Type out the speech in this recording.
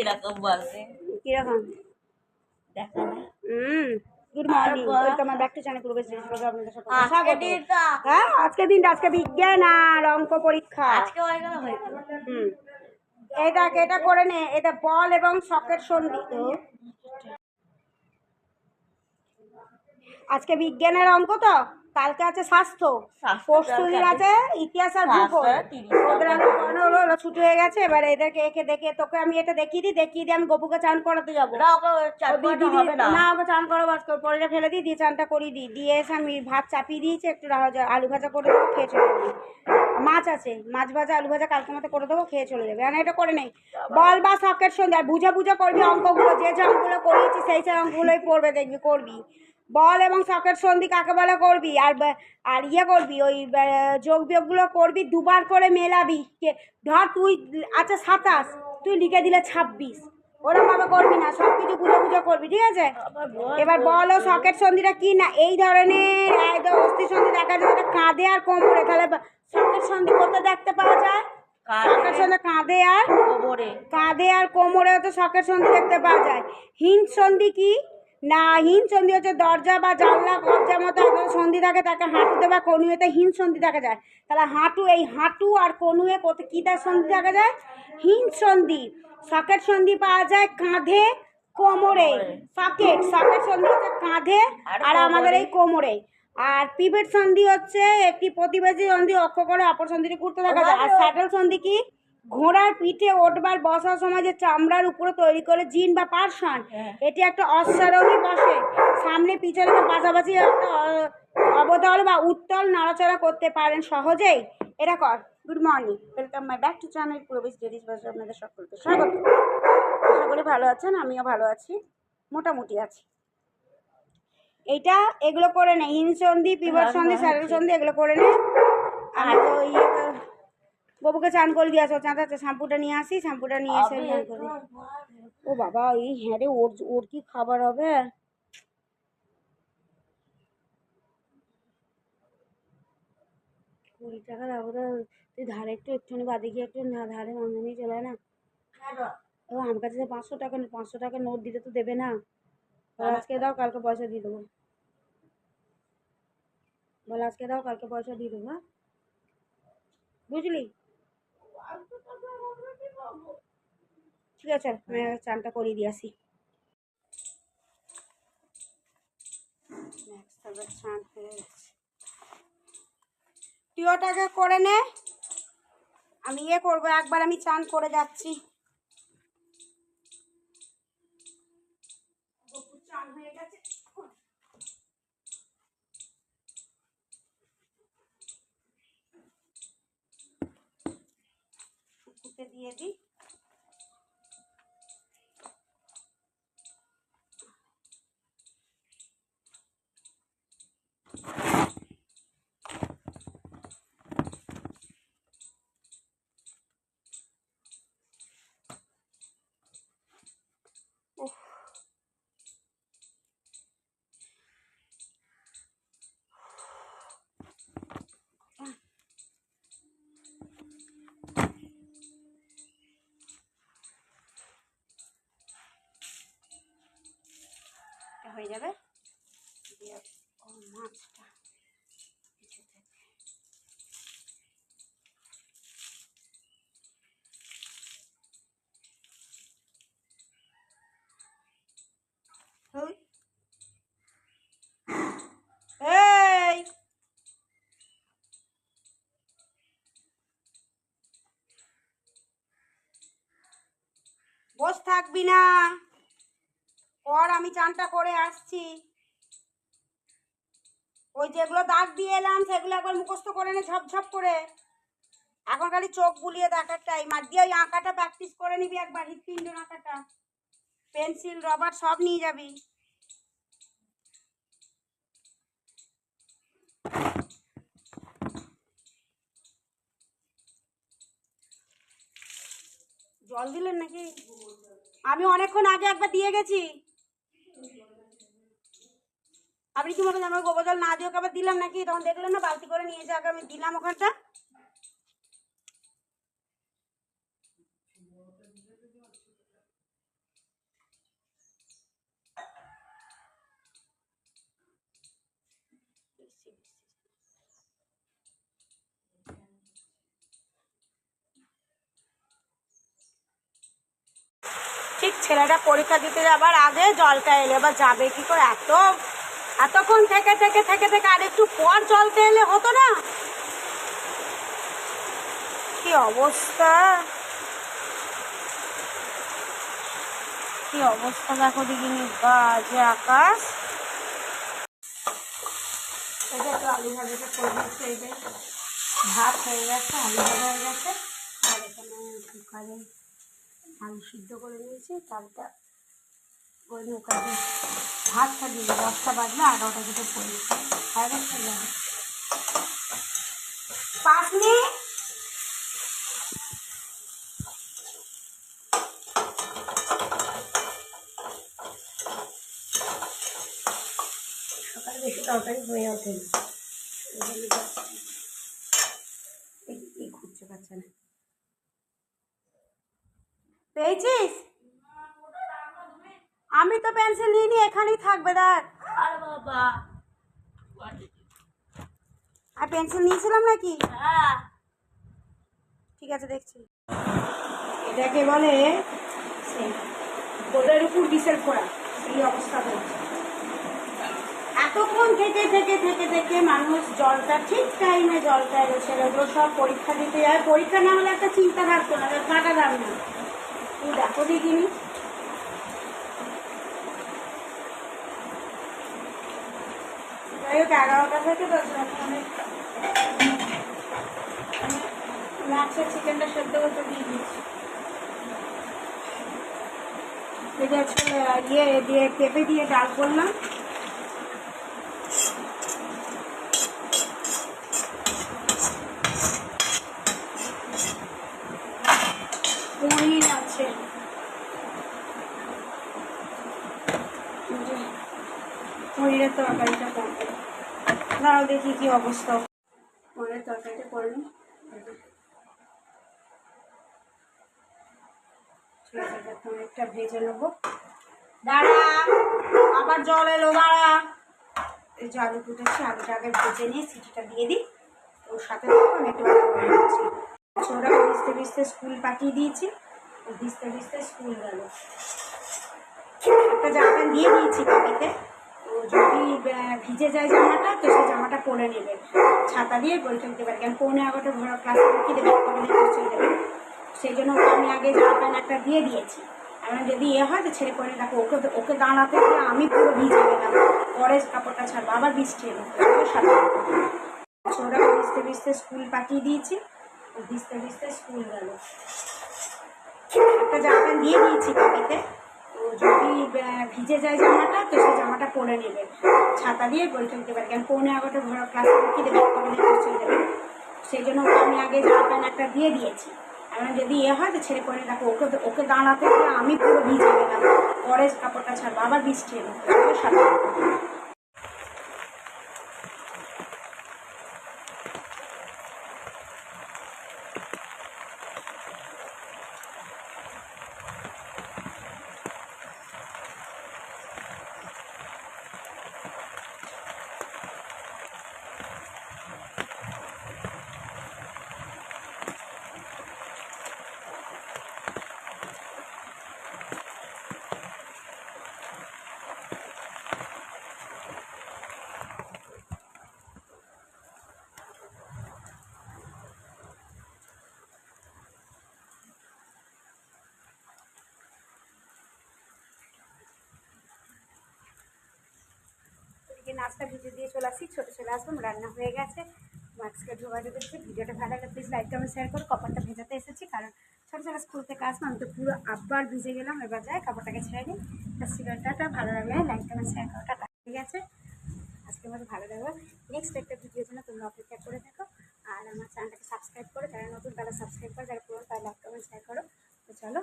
এরকম বলছে? কীরকম? দেখা না। হুম good morning welcome back to channel পূর্বেশ আপনাদের সকলকে আজকে স্বাগত। হ্যাঁ আজকে দিনটা আজকে বিজ্ঞান আর অঙ্ক পরীক্ষা। আজকে হয়ে গেল হয়ে গেল। হুম। এটা এটা করে নে এটা বল এবং সকেট সন্ধি। আজকে বিজ্ঞানের অঙ্ক তো? কালকে আছে স্বাস্থ্য। পরশুদিন আছে ইতিহাস আর ভূগোল। হলো ওরা ছুটি হয়ে গেছে এবার এদেরকে একে দেখে তোকে আমি এটা দেখিয়ে দিই দেখিয়ে দিয়ে আমি গপুকে চান করাতে যাব। না ওকে চান করো বাস পরে ফেলে দিই দিয়ে চানটা করিয়ে দিই। দিয়ে এসে আমি ভাত চাপিয়ে দিয়েছি একটু আলু ভাজা করে দেবো খেয়ে চলে যাবে। মাছ আছে মাছ ভাজা আলু ভাজা কালকে মতো করে দেবো খেয়ে চলে যাবে। আর এটা করে নেই। বল বা সকেট সন্ধে আর বুঝে বুঝে করবি অঙ্কগুলো যে যে অঙ্কগুলো করিয়েছি সেই সেই অঙ্কগুলোই পড়বে দেখবি করবি। বল এবং সকেট সন্ধি কাকে বলে করবি? আর আর ইয়ে করবি? ওই যোগ বিয়োগগুলো করবি দুবার করে মেলাবি। ধর তুই আচ্ছা সাতাশ তুই লিখে দিলে ছাব্বিশ। ওরকম ভাবে করবি না সব কিছু বুঝে বুঝে করবি ঠিক আছে। এবার বলো সকেট সন্ধিটা কি না? এই ধরনের একদম অস্থি সন্ধি দেখা যায় যেটা কাঁধে আর কোমরে। তাহলে সকেট সন্ধি কোথায় দেখতে পাওয়া যায়? সকেট সন্ধি কাঁধে আর গোবরে কাঁধে আর কোমরে হচ্ছে সকেট সন্ধি দেখতে পাওয়া যায়। হিন্দ সন্ধি কি? না হিন্দ সন্ধি হচ্ছে দরজা বা জানলা দরজার মতো একদম সন্ধি থাকে তাকে হাঁটুতে বা কনুয়েতে হিন্দ সন্ধি দেখা যায়। তাহলে হাঁটু এই হাঁটু আর কনুয়ে কোথায় কী তার সন্ধি দেখা যায়? হিন্দ সন্ধি। সকেট সন্ধি পাওয়া যায় কাঁধে কোমরে। সকেট সকেট সন্ধি হচ্ছে কাঁধে আর আমাদের এই কোমরে। আর পিভেট সন্ধি হচ্ছে একটি প্রতিবেশী সন্ধি অক্ষ করে অপর সন্ধিটি করতে দেখা যায়। আর স্যাডেল সন্ধি কি? ঘোড়ার পিঠে ওঠবার বসার সময় যে চামড়ার উপরে তৈরি করে জিন বা পার্সন হ্যাঁ। এটি একটা অশ্বারোহী বসে। সামনে পিছনে পাশাপাশি একটা অবতল বা উত্তল নড়াচড়া করতে পারেন সহজেই। এটা কর। Good morning welcome my back to channel প্রবেশ ডেরিস বাসে আপনাদের সকলকে স্বাগত। আশা করি ভালো আছেন আমিও ভালো আছি মোটামুটি আছি। এইটা এগুলো করে নে হিনসন্ধি পিবর সন্ধি স্যারেল সন্ধি এগুলো করে নে। আর ইয়ে বাবুকে চান করে দিয়ে আসো চাঁদা শ্যাম্পুটা নিয়ে আসি শ্যাম্পুটা নিয়ে এসে চান করি। ও বাবা এই হ্যাঁ রে ওর ওর কি খাবার হবে? কুড়ি টাকার আবার তুই ধারে একটু একটুখানি বাদে গিয়ে একটু ধারে নিয়ে চলে না। ও আমার কাছে পাঁচশো টাকা পাঁচশো টাকা নোট দিতে তো দেবে না। বল আজকে দাও কালকে পয়সা দিয়ে দেবো। বল আজকে দাও কালকে পয়সা দিয়ে দেবো হ্যাঁ? বুঝলি? ঠিক আছে, আমি চানটা করিয়ে দিয়ে আসি। চান হয়ে তুই করে নে। আমি ইয়ে করব, একবার আমি চান করে যাচ্ছি। চান দিয়ে দিই উফ। এটা হয়ে যাবে দিয়ে ও মাছটা কিছু থেকে ওই। এই বস থাকবি না। পর আমি চানটা করে আসছি। ওই যেগুলো দাগ দিয়ে এলাম, সেগুলো একবার মুখস্থ করে নে ঝপঝপ করে। এখন খালি চোখ বুলিয়ে দেখার টাইম আর দিয়ে ওই আঁকাটা প্র্যাকটিস করে নিবি একবার হৃৎপিণ্ড আঁকাটা। পেন্সিল, রবার সব নিয়ে যাবি। জল দিলেন নাকি? আমি অনেকক্ষণ আগে একবার দিয়ে গেছি। আপনি কি মনে আমার গোবর জল না দিয়ে আবার দিলাম নাকি? তখন দেখলেন না, বালতি করে নিয়ে যাক, আমি দিলাম ওখানটা ঠিক ছেলেটা পরীক্ষা দিতে যাবার আগে জলটা এলে এবার যাবে কি করে? এত, এতক্ষণ থেকে থেকে থেকে থেকে আর একটু পর জলটা এলে হতো না? কি অবস্থা? কি অবস্থা দেখো দিদিনি বাজে আকাশ। ভাত হয়ে গেছে, আলু ভাজা হয়ে গেছে। আলু সিদ্ধ করে নিয়েছি তারটা করে কুকারে ভাতটা দিয়ে দশটা বাজলে এগারোটা থেকে পড়ি যাবে পাঁচ মিনিট সকালে বেশি তরকারি হয়ে ওঠেনি ওই জন্য just এই- এই খুঁজছে পাচ্ছে না পেয়েছিস? আমি তো পেন্সিল নিইনি এখানেই থাকবে দেখ। আর বাবা। আর পেন্সিল নিয়েছিলাম নাকি? হ্যাঁ। ঠিক আছে দেখছি। এটাকে বলে সেই উপর বিশের ফোড়া এই অবস্থা হয়েছে। এতক্ষণ থেকে থেকে থেকে থেকে মানুষ জলটা ঠিক টাইমে জলটা এলো ছেলেগুলো সব পরীক্ষা দিতে যায়। পরীক্ষা না হলে একটা চিন্তা থাকতো না কাটা দাম না তুই দেখো দিদিনি যাই হোক, এগারোটা থেকে দশটা মাছের চিকেনটা সেদ্ধ করতে দিয়ে হচ্ছে ইয়ে দিয়ে, পেঁপে দিয়ে ডাল করলাম পনির আছে এই যে পনিরের তরকারিটা করব। দাঁড়াও দেখি কি অবস্থা। পনিরের তরকারিটা করে নিই ঠিক আছে এটা পনিরটা ভেজে নেব। দাঁড়া, আবার জল এলো, দাঁড়া। এই যে আলু ফুটেছি আলুটা আগে ভেজে নিয়ে সিটিটা দিয়ে দিই। ওর সাথে আমি একটু ছোটটা ভিজতে ভিজতে স্কুল পাঠিয়ে দিয়েছি ভিজতে ভিজতে স্কুল গেল। একটা জামা দিয়ে দিয়েছি বাড়িতে তো যদি ভিজে যায় জামাটা, তো সেই জামাটা পরে নেবে। ছাতা দিয়ে বই ফেলতে পারে। কারণ পৌনে এগারোটা ঘোরা ক্লাসে ঢুকিয়ে দেবে চলে সেই জন্য ওকে আমি আগে জামা প্যান্ট একটা দিয়ে দিয়েছি। এবার যদি এ হয়, তো ছেড়ে পরে রাখো ওকে ওকে দাঁড়াতে আমি পুরো ভিজে গেলাম। পরে কাপড়টা ছাড়বো, আবার বৃষ্টি এলো। ভিজতে ভিজতে স্কুল পাঠিয়ে দিয়েছি। ভিজতে ভিজতে স্কুল গেল। একটা জামা প্যান্ট দিয়ে দিয়েছি বাড়িতে। তো যদি ভিজে যায় জামাটা, তো সেই জামাটা পরে নেবে। ছাতা দিয়ে বই ফেলতে পারে, কারণ পৌনে এগারোটা ঘোরা ক্লাস ঢুকিয়ে দেবে চলে যাবে। সেই জন্য ওকে আমি আগে জামা প্যান্ট একটা দিয়ে দিয়েছি। এখন যদি ইয়ে হয়, তো ছেড়ে পরে রাখো ওকে ওকে দাঁড়াতে আমি পুরো ভিজে গেলাম। পরে কাপড়টা ছাড়বো, আবার বৃষ্টি এলো। সাথে আজকে নাস্তা ভিজে দিয়ে চলে আসি, ছোটো চলে আসলাম রান্না হয়ে গেছে। আজকে যোগাযোগ করছি ভিডিওটা ভালো লাগলে প্লিজ লাইক কমেন্ট শেয়ার করো। কপারটা ভেজাতে এসেছি, কারণ ছোটো ছোটো স্কুল থেকে আসলাম আমি তো পুরো আব্বার ভিজে গেলাম, এবার যায় কাপড়টাকে ছেড়ে নিই তার সিলিন্ডারটা ভালো লাগলে লাইক কমেন্ট শেয়ার করাটা হয়ে ঠিক আছে আজকের মতো ভালো লাগল। নেক্সট একটা ভিডিও জন্য তোমরা অপেক্ষা করে থাকো, আর আমার চ্যানেলটাকে সাবস্ক্রাইব করো, যারা নতুন তারা সাবস্ক্রাইব করো, যারা পুরো তারা লাইক কমেন্ট শেয়ার করো। তো চলো